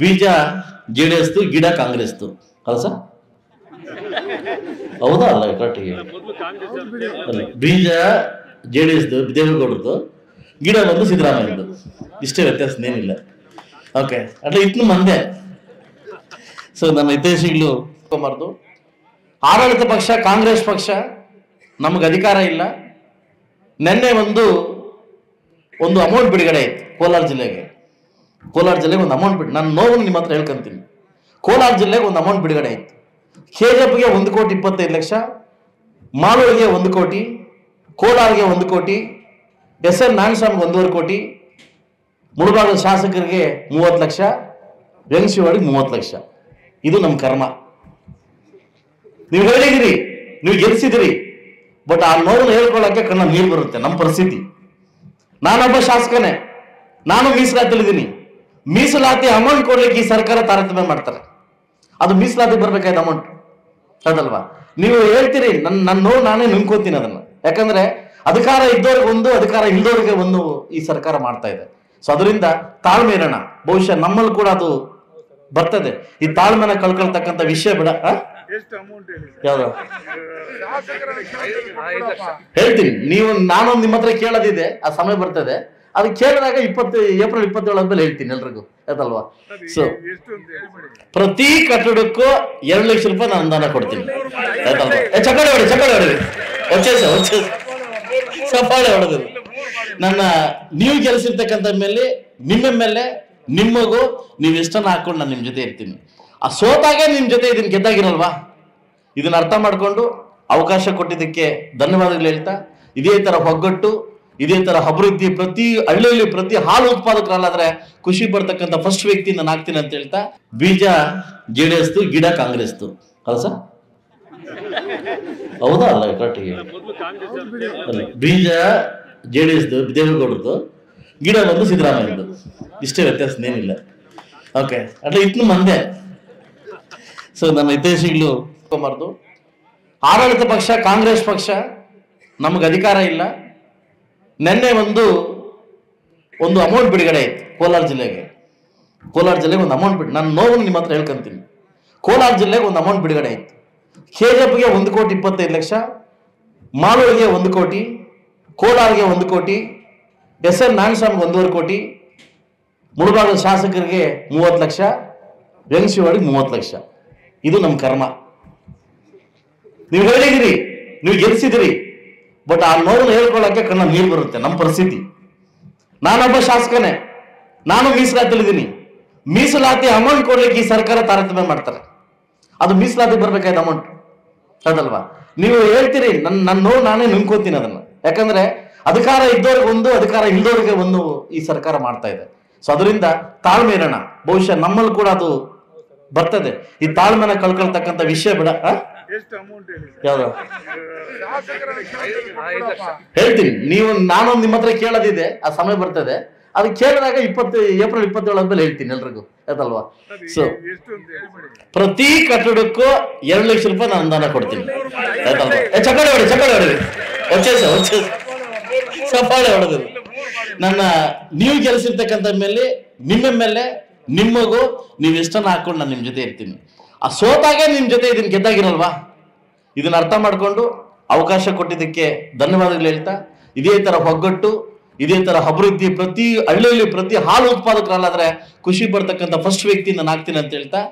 ಬೀಜ J D ಎಸ್ದು, ಗಿಡ ಕಾಂಗ್ರೆಸ್ದು. ಅಲ್ಲ ಹೌದಾ ಅಲ್ಲ ಕರೆಕ್ಟಿಗೆ ಬೀಜ ಜೆ ಡಿ ಎಸ್ದು ದೇವೇಗೌಡರದು ಗಿಡ ಬಂದು ಸಿದ್ದರಾಮಯ್ಯದು ಇಷ್ಟೇ ವ್ಯತ್ಯಾಸ ಏನಿಲ್ಲ. ಓಕೆ ಅಟ್ಲ ಇತ್ತು ಮಂದೆ. ಸೊ ನನ್ನ ಹಿತೈಷಿಗಳು ಕುಮಾರ್ದು ಆಡಳಿತ ಪಕ್ಷ, ಕಾಂಗ್ರೆಸ್ ಪಕ್ಷ, ನಮಗೆ ಅಧಿಕಾರ ಇಲ್ಲ. ನಿನ್ನೆ ಒಂದು ಒಂದು ಅಮೌಂಟ್ ಬಿಡುಗಡೆ ಕೋಲಾರ ಜಿಲ್ಲೆಗೆ. ಕೋಲಾರ ಜಿಲ್ಲೆಗೆ ಒಂದು ಅಮೌಂಟ್ ಬಿಡಿ. ನನ್ನ ನೋವನ್ನು ನಿಮ್ಮ ಹತ್ರ ಹೇಳ್ಕೊಂತೀನಿ. ಕೋಲಾರ ಜಿಲ್ಲೆಗೆ ಒಂದು ಅಮೌಂಟ್ ಬಿಡುಗಡೆ ಆಯಿತು. ಕೆ ಗೆ ಒಂದು ಕೋಟಿ ಇಪ್ಪತ್ತೈದು ಲಕ್ಷ ಮಾಲೂರಿಗೆ ಒಂದು ಕೋಟಿ, ಕೋಲಾರಿಗೆ ಒಂದು ಕೋಟಿ, ಎಸ್ ಎನ್ ನಾರಾಯಣಸ್ವಾಮಿಗೆ ಒಂದೂವರೆ ಕೋಟಿ ಮುಳುಬಾಗದ ಶಾಸಕರಿಗೆ ಮೂವತ್ತು ಲಕ್ಷ ವೆಂಕಶಿವಾಡಿಗೆ ಮೂವತ್ತು ಲಕ್ಷ. ಇದು ನಮ್ಮ ಕರ್ಮ. ನೀವು ಹೇಳಿದಿರಿ ನೀವು ಗೆಲ್ಸಿದಿರಿ ಬಟ್ ಆ ನೋವನ್ನು ಹೇಳ್ಕೊಳ್ಳೋಕೆ ಕಣ್ಣ ನೀರು ಬರುತ್ತೆ, ನಮ್ಮ ಪರಿಸ್ಥಿತಿ. ನಾನೊಬ್ಬ ಶಾಸಕನೇ, ನಾನು ಮೀಸಲಾತಿಲಿದ್ದೀನಿ ಮೀಸಲಾತಿ ಅಮೌಂಟ್ ಕೊಡ್ಲಿಕ್ಕೆ ಈ ಸರ್ಕಾರ ತಾರತಮ್ಯ ಮಾಡ್ತಾರೆ. ಅದು ಮೀಸಲಾತಿ ಬರ್ಬೇಕಾಯ್ತು ಅಮೌಂಟ್ ಅದಲ್ವಾ? ನೀವು ಹೇಳ್ತೀರಿ ನನ್ನ ನನ್ನ ನೋವು ನಾನೇ ನುಂಗ್ಕೋತೀನಿ ಅದನ್ನ. ಯಾಕಂದ್ರೆ ಅಧಿಕಾರ ಇದ್ದವ್ರಿಗೆ ಒಂದು ಅಧಿಕಾರ ಇಲ್ದವ್ರಿಗೆ ಒಂದು ಈ ಸರ್ಕಾರ ಮಾಡ್ತಾ ಇದೆ. ಸೊ ಅದರಿಂದ ತಾಳ್ಮೆ ಇರೋಣ ಬಹುಶಃ ನಮ್ಮಲ್ಲಿ ಕೂಡ ಅದು ಬರ್ತದೆ. ಈ ತಾಳ್ಮೆನ ಕಳ್ಕೊಳ್ತಕ್ಕಂತ ವಿಷಯ ಬಿಡ ಯಾವ್ದು? ಹೇಳ್ತೀನಿ. ನೀವು ನಾನೊಂದು ನಿಮ್ಮ ಹತ್ರ ಕೇಳೋದಿದೆ ಆ ಸಮಯ ಬರ್ತದೆ. ಅದು ಕೇಳಿದಾಗ ಇಪ್ಪತ್ತು ಏಪ್ರಿಲ್ ಇಪ್ಪತ್ತೇಳು ಅಂತ ಹೇಳ್ತೀನಿ ಎಲ್ರಿಗೂ ಅದಲ್ವಾ ಸೊ ಪ್ರತಿ ಕಟ್ಟಡಕ್ಕೂ ಎರಡು ಲಕ್ಷ ರೂಪಾಯಿ ನಾನು ಅನುದಾನ ಕೊಡ್ತೀನಿ. ಆಯ್ತಲ್ವಾ ಹೊಡಿ ಚಕಡೆ ಹೊಡಿ. ಹೊಚ್ಚೇಸ ಹೊಚ್ಚೇಸ ಚಪಾಳೆ ಹೊಡೆದು. ನನ್ನ ನೀವು ಗೆಲ್ಸಿರ್ತಕ್ಕಂಥ ಮೇಲೆ ನಿಮ್ಮ ಮೇಲೆ ನಿಮ್ಮಗೂ ನೀವು ಎಷ್ಟನ್ನ ಹಾಕೊಂಡು ನಾನು ನಿಮ್ಮ ಜೊತೆ ಇರ್ತೀನಿ. ಆ ಸೋತಾಗೆ ನಿಮ್ಮ ಜೊತೆ ಇದನ್ನ ಗೆದ್ದಾಗಿರಲ್ವಾ? ಇದನ್ನ ಅರ್ಥ ಮಾಡಿಕೊಂಡು ಅವಕಾಶ ಕೊಟ್ಟಿದ್ದಕ್ಕೆ ಧನ್ಯವಾದಗಳು ಹೇಳ್ತಾ ಇದೇ ಥರ ಒಗ್ಗಟ್ಟು ಇದೇ ತರ ಅಭಿವೃದ್ಧಿ ಪ್ರತಿ ಹಳ್ಳಿಯಲ್ಲಿ ಪ್ರತಿ ಹಾಲು ಉತ್ಪಾದಕರಲ್ಲಾದ್ರೆ ಖುಷಿ ಬರ್ತಕ್ಕಂಥ ಫಸ್ಟ್ ವ್ಯಕ್ತಿ ನಾನು ಆಗ್ತೀನಿ ಅಂತ ಹೇಳ್ತಾ, ಬೀಜ, ಜೆ ಡಿ ಎಸ್ದು, ಗಿಡ ಕಾಂಗ್ರೆಸ್ದು. ಅಲ್ಲ ಸರ್? ಹೌದಾ ಅಲ್ಲ ಕರೆಕ್ಟಿಗೆ ಬೀಜ, ಜೆ ಡಿ ಎಸ್ದು ದೇವೇಗೌಡರದು ಗಿಡ ಬಂದು ಸಿದ್ದರಾಮಯ್ಯದು ಇಷ್ಟೇ ವ್ಯತ್ಯಾಸ ಏನಿಲ್ಲ. ಓಕೆ ಅಟ್ಲ ಇತ್ತು ಮಂದೆ. ಸೊ ನಮ್ಮ ಹಿತೈಷಿಗಳು ಆಡಳಿತ ಪಕ್ಷ, ಕಾಂಗ್ರೆಸ್ ಪಕ್ಷ, ನಮಗೆ ಅಧಿಕಾರ ಇಲ್ಲ. ನಿನ್ನೆ ಒಂದು ಒಂದು ಅಮೌಂಟ್ ಬಿಡುಗಡೆ ಆಯಿತು ಕೋಲಾರ ಜಿಲ್ಲೆಗೆ. ಕೋಲಾರ ಜಿಲ್ಲೆಗೆ ಒಂದು ಅಮೌಂಟ್ ಬಿಡು ನನ್ನ ನೋವನ್ನು ನಿಮ್ಮ ಹತ್ರ ಹೇಳ್ಕೊಂತೀನಿ. ಕೋಲಾರ ಜಿಲ್ಲೆಗೆ ಒಂದು ಅಮೌಂಟ್ ಬಿಡುಗಡೆ ಆಯಿತು. ಕೆ ಗೆ ಒಂದು ಕೋಟಿ ಇಪ್ಪತ್ತೈದು ಲಕ್ಷ ಮಾಲೂರಿಗೆ ಒಂದು ಕೋಟಿ, ಕೋಲಾರಿಗೆ ಒಂದು ಕೋಟಿ, ಎಸ್ ಎನ್ ನಾರಾಯಣಸ್ವಾಮಿಗೆ ಒಂದೂವರೆ ಕೋಟಿ ಮುಳುಬಾಗದ ಶಾಸಕರಿಗೆ ಮೂವತ್ತು ಲಕ್ಷ ವೆಂಕಶಿವಾಡಿಗೆ ಮೂವತ್ತು ಲಕ್ಷ. ಇದು ನಮ್ಮ ಕರ್ಮ. ನೀವು ಹೇಳಿದಿರಿ ನೀವು ಗೆಲ್ಸಿದಿರಿ ಬಟ್ ಆ ನೋವು ಹೇಳ್ಕೊಳ್ಳೋಕೆ ಕಣ್ಣ ನೀರು ಬರುತ್ತೆ ನಮ್ಮ ಪರಿಸ್ಥಿತಿ. ನಾನೊಬ್ಬ ಶಾಸಕನೇ, ನಾನು ಮೀಸಲಾತಿಲಿದ್ದೀನಿ ಮೀಸಲಾತಿ ಅಮೌಂಟ್ ಕೊಡ್ಲಿಕ್ಕೆ ಈ ಸರ್ಕಾರ ತಾರತಮ್ಯ ಮಾಡ್ತಾರೆ. ಅದು ಮೀಸಲಾತಿ ಬರ್ಬೇಕಾಯ್ತು ಅಮೌಂಟ್ ಅದಲ್ವಾ? ನೀವು ಹೇಳ್ತೀರಿ ನನ್ನ ನನ್ನ ನೋವು ನಾನೇ ನುಂಗ್ಕೋತೀನಿ ಅದನ್ನ. ಯಾಕಂದ್ರೆ ಅಧಿಕಾರ ಇದ್ದವ್ರಿಗೆ ಒಂದು, ಅಧಿಕಾರ ಇಲ್ದವ್ರಿಗೆ ಒಂದು ಈ ಸರ್ಕಾರ ಮಾಡ್ತಾ ಇದೆ. ಸೊ ಅದರಿಂದ ತಾಳ್ಮೆ ಇರೋಣ. ಬಹುಶಃ ನಮ್ಮಲ್ಲಿ ಕೂಡ ಅದು ಬರ್ತದೆ. ಈ ತಾಳ್ಮೆನ ಕಳ್ಕೊಳ್ತಕ್ಕಂಥ ವಿಷಯ ಬಿಡ? ಎಷ್ಟು ಅಮೌಂಟ್ ಹೇಳಿ ಹೇಳ್ತೀನಿ. ನೀವು ನಾನೊಂದು ನಿಮ್ಮ ಹತ್ರ ಕೇಳೋದಿದೆ ಆ ಸಮಯ ಬರ್ತದೆ. ಅದು ಕೇಳಿದಾಗ ಇಪ್ಪತ್ತು ಏಪ್ರಿಲ್ ಇಪ್ಪತ್ತೇಳು ಆದ್ಮೇಲೆ ಹೇಳ್ತೀನಿ ಎಲ್ರಿಗೂ. ಆಯ್ತಲ್ವಾ? ಸೊ ಪ್ರತಿ ಕಟ್ಟಡಕ್ಕೂ ಎರಡು ಲಕ್ಷ ರೂಪಾಯಿ ನಾನು ಅನುದಾನ ಕೊಡ್ತೀನಿ. ಆಯ್ತಲ್ವಾ? ಚಕಡೆ ಹೊಡಿ ಚಕಡೆ ಹೊಡಿ. ಹೊಚ್ಚೇಸ ಹೊಚ್ಚೇಸ ಚಪಾಳೆ ಹೊಡೆದು. ನನ್ನ ನೀವು ಗೆಲ್ಸಿರ್ತಕ್ಕಂಥ ಮೇಲೆ ನಿಮ್ಮ ಮೇಲೆ ನಿಮ್ಮಗೂ ನೀವು ಎಷ್ಟನ್ನ ಹಾಕೊಂಡು ನಾನು ನಿಮ್ಮ ಜೊತೆ ಇರ್ತೀನಿ. ಆ ಸೋತಾಗೆ ನಿಮ್ಮ ಜೊತೆ ಇದನ್ನು ಗೆದ್ದಾಗಿರಲ್ವಾ? ಇದನ್ನು ಅರ್ಥ ಮಾಡಿಕೊಂಡು ಅವಕಾಶ ಕೊಟ್ಟಿದ್ದಕ್ಕೆ ಧನ್ಯವಾದಗಳು ಹೇಳ್ತಾ, ಇದೇ ತರ ಒಗ್ಗಟ್ಟು ಇದೇ ತರ ಅಭಿವೃದ್ಧಿ, ಪ್ರತಿ ಹಳ್ಳಿಯಲ್ಲಿ ಪ್ರತಿ ಹಾಲು ಉತ್ಪಾದಕರಲ್ಲಾದ್ರೆ ಖುಷಿ ಪಡ್ತಕ್ಕಂಥ ಫಸ್ಟ್ ವ್ಯಕ್ತಿ ನಾನು ಆಗ್ತೀನಿ ಅಂತ ಹೇಳ್ತಾ.